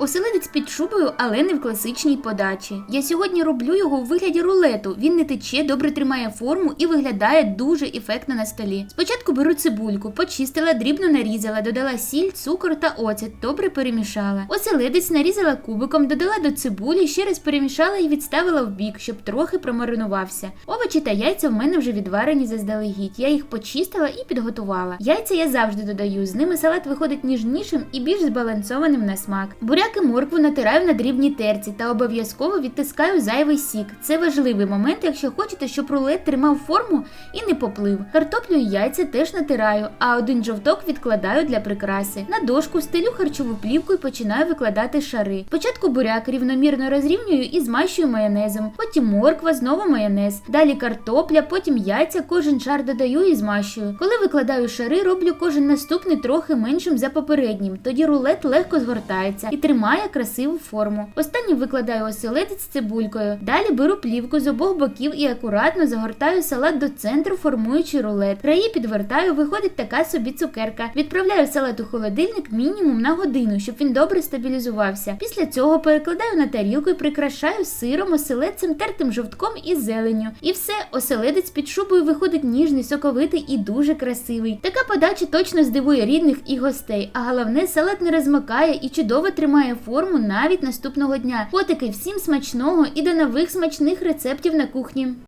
Оселедець під шубою, але не в класичній подачі. Я сьогодні роблю його у вигляді рулету. Він не тече, добре тримає форму і виглядає дуже ефектно на столі. Спочатку беру цибульку, почистила, дрібно нарізала, додала сіль, цукор та оцет, добре перемішала. Оселедець нарізала кубиком, додала до цибулі, ще раз перемішала і відставила в бік, щоб трохи промаринувався. Овочі та яйця в мене вже відварені заздалегідь. Я їх почистила і підготувала. Яйця я завжди додаю. З ними салат виходить ніжнішим і більш збалансованим на смак. І моркву натираю на дрібній терці та обов'язково відтискаю зайвий сік. Це важливий момент, якщо хочете, щоб рулет тримав форму і не поплив. Картоплю і яйця теж натираю, а один жовток відкладаю для прикраси. На дошку стелю харчову плівку і починаю викладати шари. Спочатку буряк рівномірно розрівнюю і змащую майонезом, потім морква, знову майонез, далі картопля, потім яйця, кожен шар додаю і змащую. Коли викладаю шари, роблю кожен наступний трохи меншим за попереднім. Тоді рулет легко згортається і тримає красиву форму. Останнім викладаю оселедець з цибулькою. Далі беру плівку з обох боків і акуратно загортаю салат до центру, формуючи рулет. Краї підвертаю, виходить така собі цукерка. Відправляю салат у холодильник мінімум на годину, щоб він добре стабілізувався. Після цього перекладаю на тарілку і прикрашаю сиром, оселедцем, тертим жовтком і зеленню. І все, оселедець під шубою виходить ніжний, соковитий і дуже красивий. Така подача точно здивує рідних і гостей. А головне, салат не розмокає і чудово тримає форму навіть наступного дня. Потики всім смачного і до нових смачних рецептів на кухні.